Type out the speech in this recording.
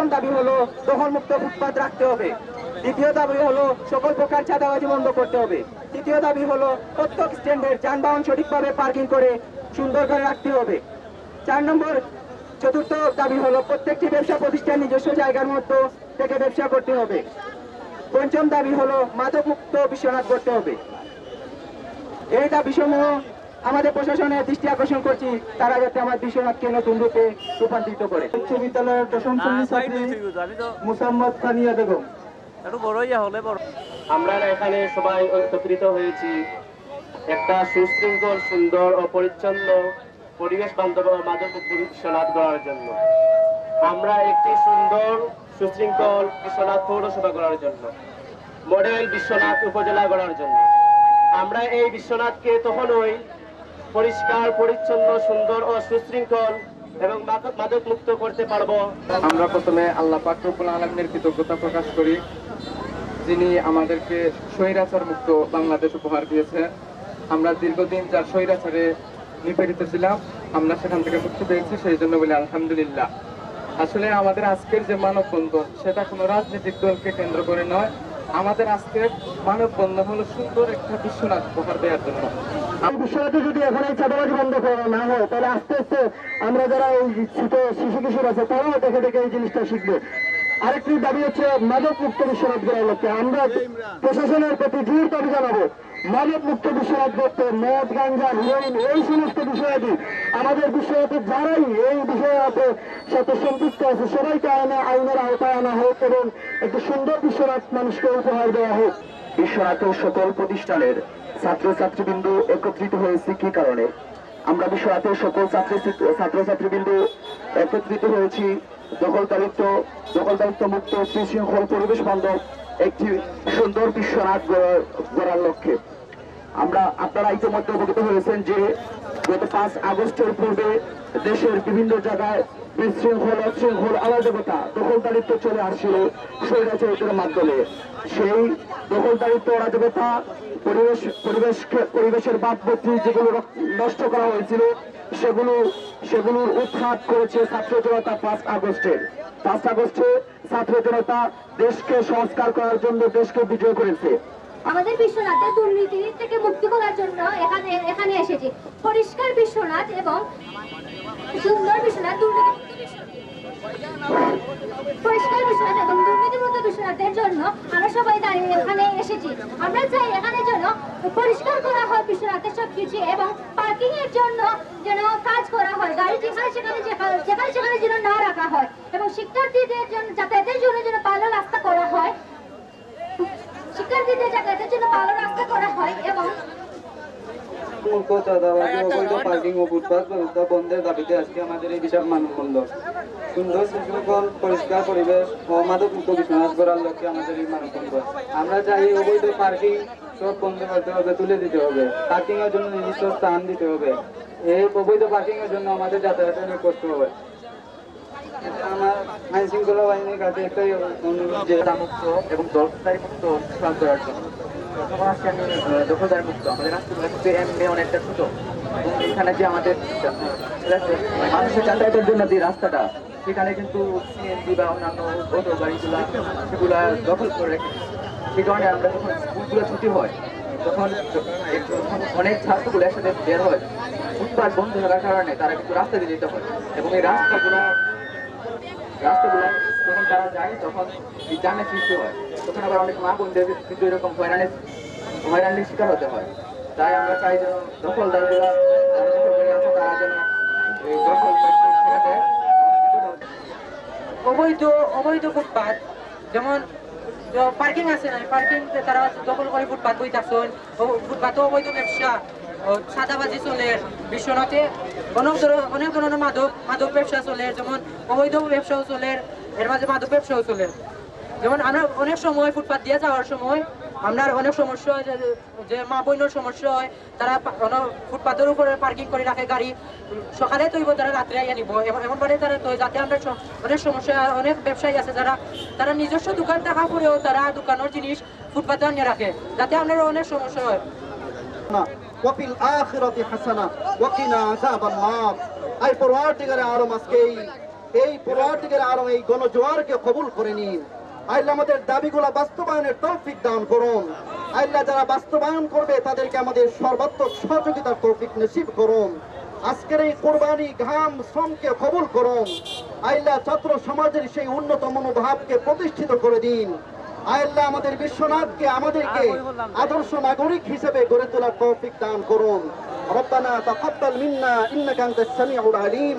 প্রথম দাবি হলো দখলমুক্ত ফুটপাত রাখতে হবে। দ্বিতীয় দাবি হলো সকল প্রকার চাঁদাবাজি বন্ধ করতে হবে। তৃতীয় দাবি হলো প্রত্যেক স্ট্যান্ডের যানবাহন সঠিকভাবে পার্কিং করে সুন্দর করে রাখতে হবে। চার নম্বর, চতুর্থ দাবি হলো প্রত্যেকটি ব্যবসা প্রতিষ্ঠান নিজস্ব জায়গার মতো থেকে ব্যবসা করতে হবে। পঞ্চম দাবি হলো মাদকমুক্ত বিশ্বনাথ করতে হবে। এই দাবি দাবিসমূহ আমাদের প্রশাসনের দৃষ্টি আকর্ষণ করছি তারা যাতে আমার বিশ্বনাথকে নতুন রূপে রূপান্তরিত করে। উচ্চ বিদ্যালয়ের দশম শ্রেণির ছাত্রী মুসাম্মদ খানিয়া বেগম। একটু বড় হলে বড়। আমরা এখানে সবাই একত্রিত হয়েছি। একটা সুশৃঙ্খল সুন্দর ও পরিচ্ছন্ন পরিবেশ বান্ধব মাদকমুক্ত বিশ্বনাথ গড়ার জন্য। আমরা একটি সুন্দর সুশৃঙ্খল বিশ্বনাথ পৌরসভা গড়ার জন্য। মডেল বিশ্বনাথ উপজেলা গড়ার জন্য। আমরা এই বিশ্বনাথকে তখনই পরিষ্কার, পরিচ্ছন্ন, সুন্দর ও সুশৃঙ্খল এবং মাদক মুক্ত করতে পারব। আমরা প্রথমে আল্লাহ পাকরুল আলমের কৃতজ্ঞতা প্রকাশ করি, যিনি আমাদেরকে স্বৈরাচার মুক্ত বাংলাদেশ উপহার দিয়েছে আমরা দীর্ঘদিন যার স্বৈরাচারে নিপীড়িত ছিলাম, আমরা সেখান থেকে মুক্তি পেয়েছি, সেই জন্য বলি আলহামদুলিল্লাহ। আসলে আমাদের আজকের যে মানববন্ধন, সেটা কোনো রাজনৈতিক দলকে কেন্দ্র করে নয়, আমাদের আজকের মানববন্ধন হলো সুন্দর একটা বিশ্বনাথ উপহার দেওয়ার জন্য। এই বিষয়টি যদি এখন এই চাঁদাবাজি বন্ধ করা না হয়, তাহলে আস্তে আস্তে আমরা যারা এই ছোট শিশু কিশোর আছে, তারাও দেখে দেখে এই জিনিসটা শিখবে। আরেকটি দাবি হচ্ছে মাদক মুক্ত বিশ্বনাথ গড়ার লক্ষ্যে। আমরা প্রশাসনের প্রতি জোর দাবি জানাব, মাদক মুক্ত বিশ্বনাথ করতে মদ, গাঞ্জা, হিরোইন, এই সমস্ত বিষয়াদি, আমাদের বিষয়াতে যারাই এই বিষয়াতে সাথে সম্পৃক্ত আছে, সবাইকে আইনে আইনের আওতায় আনা হোক এবং একটি সুন্দর বিশ্বনাথ মানুষকে উপহার দেওয়া হোক। বিশ্বনাথের সকল প্রতিষ্ঠানের ছাত্রছাত্রীবৃন্দু একত্রিত হয়েছে কি কারণে? আমরা বিশ্বনাথের সকল ছাত্র ছাত্রছাত্রীবৃন্দু একত্রিত হয়েছি। দখলদারিত্ব দখলদারিত্ব মুক্ত পরিবেশ বান্ধব একটি সুন্দর বিশ্বনাথ গড়ার লক্ষ্যে। আমরা আপনারা ইতিমধ্যে অবগত হয়েছেন যে গত পাঁচ আগস্টের পূর্বে দেশের বিভিন্ন জায়গায় বিশৃঙ্খল অশৃঙ্খল অরাজকতা দখলদারিত্ব চলে আসছিল স্বৈরাচারিতের মাধ্যমে। সেই দখলদারিত্ব, অরাজকতা, পরিবেশ পরিবেশ পরিবেশের বাদবর্তী যেগুলো নষ্ট করা হয়েছিল, সেগুলো, সেগুলোর উৎখাত করেছে ছাত্র জনতা পাঁচ আগস্টে। পাঁচ আগস্টে ছাত্র জনতা দেশকে সংস্কার করার জন্য দেশকে বিজয় করেছে। আমাদের বিশ্বনাথে দুর্নীতি থেকে মুক্তি করার জন্য এখানে এখানে এসেছি। পরিষ্কার বিশ্বনাথ এবং সুন্দর বিশ্বনাথ দুর্নীতি পরিষ্কার বিশ্বনাথ এবং দুর্নীতিমুক্ত বিশ্বনাথের জন্য আমরা সবাই দাঁড়িয়ে এখানে এসেছি। আমরা চাই এখানে যেন পরিষ্কার করা হয় বিশ্বনাথের সবকিছু এবং পার্কিং এর জন্য যেন কাজ করা হয়, গাড়ি যেখানে সেখানে যেখানে সেখানে যেন না রাখা হয় এবং শিক্ষার্থীদের জন্য, যাতায়াতের জন্য যেন ভালো রাস্তা করা হয়, শিক্ষার্থীদের যাতায়াতের জন্য ভালো রাস্তা করা হয় এবং মুক্ত চাঁদাবাজি পার্কিং ও ফুটপাত ব্যবস্থা বন্ধের দাবিতে আজকে আমাদের এই বিশাল মানববন্ধন। সুন্দর সুশৃঙ্খল পরিষ্কার পরিবেশ ও মাদক মুক্ত বিশ্বনাথ করার লক্ষ্যে আমাদের এই মানববন্ধন। আমরা চাই অবৈধ পার্কিং সব বন্ধ করতে হবে, তুলে দিতে হবে। পার্কিং এর জন্য নির্দিষ্ট স্থান দিতে হবে। এই অবৈধ পার্কিং এর জন্য আমাদের যাতায়াতে অনেক কষ্ট হবে। আমার আইন শৃঙ্খলা বাহিনীর কাছে একটাই অনুরোধ যে মুক্ত এবং দখলদারি মুক্ত করার জন্য। আহ, মুক্ত। আমাদের রাস্তাগুলো এমনি অনেকটা ছোট। এখানে যে আমাদের মানুষের যাতায়াতের জন্য রাস্তাটা সেখানে কিন্তু সিএনজি বা অন্যান্য অটো গাড়িগুলা সেগুলা দখল করে রেখেছে সেই কারণে আমরা যখন স্কুলগুলো ছুটি হয় তখন অনেক ছাত্রগুলো একসাথে বের হয় ফুটপাত বন্ধ থাকার কারণে তারা কিন্তু রাস্তা দিয়ে যেতে হয়। এবং এই রাস্তাগুলো রাস্তাগুলো যখন তারা যায়, তখন জামের সৃষ্টি হয়। তখন আবার অনেক মা বোনদের কিন্তু এরকম হয়রানির হয়রানির শিকার হতে হয়। তাই আমরা চাই যেন তারা যেন দখল অবৈধ অবৈধ ফুটপাত, যেমন পার্কিং আছে না পার্কিং তারা দখল করে ফুটপাত বই থাকছেন ফুটপাত অবৈধ ব্যবসা। সাদাবাজি চলে, বিশ্বনাথে অনেক ধর- অনেক ধরনের মাদক মাদক ব্যবসা চলে, যেমন অবৈধ ব্যবসাও চলে। এর মাঝে মাদক ব্যবসাও চলে যেমন আমরা অনেক সময় ফুটপাত দিয়ে যাওয়ার সময় আমরা অনেক সমস্যা হয় যে- যে মা বোনের সমস্যা হয় তারা পা- অন- ফুটপাতের উপরে পার্কিং করে রাখে গাড়ি সকালে তৈব তারা রাত্রে আইয়া নিব এমন এমন বারে তারা তো যাতে আমরা স- অনেক সমস্যা অনেক ব্যবসায়ী আছে যারা তারা নিজস্ব দোকান থাকা পরেও তারা দোকানের জিনিস ফুটপাতে আনিয়ে রাখে যাতে আপনার অনেক সমস্যা হয় وفي الآخرة حسنة وقنا عذاب النار أي পরওয়ারদিগারে আলম আজকে এই এই পড়ুয়াটিকের আরও এই গণজোয়ারকে কবুল করে নিন। আল্লাহ আমাদের দাবিগুলা বাস্তবায়নের তৌফিক দান করুন। আল্লাহ যারা বাস্তবায়ন করবে তাদেরকে আমাদের সর্বাত্মক সহযোগিতার তৌফিক নসিব করুন। আজকের এই কোরবানি ঘাম শ্রমকে কবুল করুন। আল্লাহ ছাত্র সমাজের সেই উন্নত মনোভাবকে প্রতিষ্ঠিত করে দিন। আল্লাহ আমাদের বিশ্বনাথকে আমাদেরকে আদর্শ নাগরিক হিসেবে গড়ে তোলার তৌফিক দান করুন। রব্বানা তাকাব্বাল মিন্না ইন্নাকা আনতাস সামিউল আলিম।